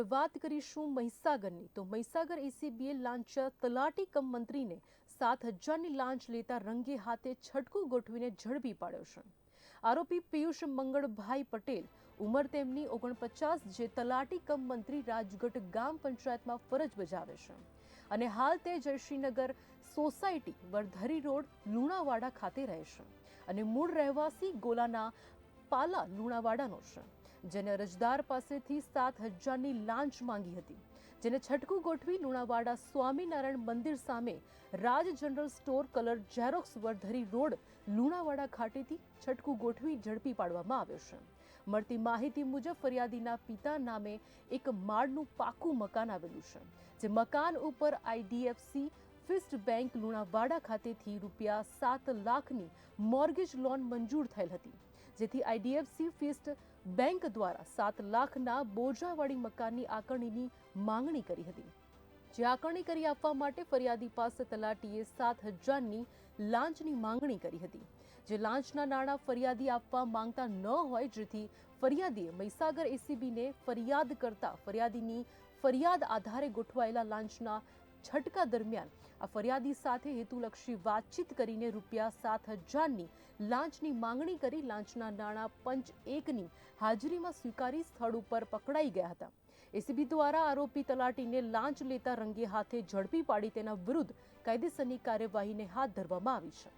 વાત કરીશું મહીસાગરની. તો મહીસાગર એસીબીએ લાંચ તલાટી કમ મંત્રીને સાત હજારની લાંચ લેતા રંગે હાથે છટકું ગોઠવીને ઝડપી પાડ્યો છે. આરોપી પિયુષ મંગળભાઈ પટેલ ઉંમર તેમની ઓગણપચાસ જે તલાટી કમ મંત્રી રાજગઢ ગામ પંચાયતમાં ફરજ બજાવે છે. અને હાલ તે જયશ્રીનગર સોસાયટી વરધરી રોડ, લુણાવાડા ખાતે રહે છે. અને મૂળ રહેવાસી ગોલાના પાલા લુણાવાડાનો છે. જેને અરજદાર પાસેથી સાત હજારની લાંચ માંગી હતી, જેને છટકું ગોઠવી લુણાવાડા સ્વામિનારાયણ મંદિર સામે Raj general store colour xerox Vardhari road, Lunawada ખાતેથી છટકું ગોઠવી ઝડપી પાડવામાં આવ્યો છે. મળતી માહિતી મુજબ, ફરિયાદીના પિતા નામે એક માળનું પાકું મકાન આવેલું છે, જે મકાન ઉપર આઈડીએફસી, ફિસ્ટ બેંક લુણાવાડા ખાતેથી રૂપિયા સાત લાખની મોર્ગેજ લોન મંજૂર થયેલ હતી. જેથી આઈડીએફસી ફિસ્ટ બેંક દ્વારા સાત લાખના બોજાવાળી મકાનની આકારણીની માંગણી કરી હતી. જે આકારણી કરી આપવા માટે ફરિયાદી પાસે તલાટીએ સાત હજારની લાંચની માંગણી કરી હતી. જે લાંચના નાણાં ફરિયાદી આપવા માંગતા ન હોય, જેથી ફરિયાદીએ મહીસાગર એસીબીને ફરિયાદ કરતા ફરિયાદીની ફરિયાદ આધારે ગોઠવાયેલા લાંચના છટકા દરમિયાન આ ફરિયાદી સાથે હેતુલક્ષી વાતચીત કરીને રૂપિયા સાત હજારની લાંચની માંગણી કરી લાંચના નાણાં પંચ એકની હાજરીમાં સ્વીકારી સ્થળ ઉપર પકડાઈ ગયા હતા. એસીબી દ્વારા આરોપી તલાટીને લાંચ લેતા રંગે હાથે ઝડપી પાડી તેના વિરુદ્ધ કાયદેસરની કાર્યવાહીને હાથ ધરવામાં આવી છે.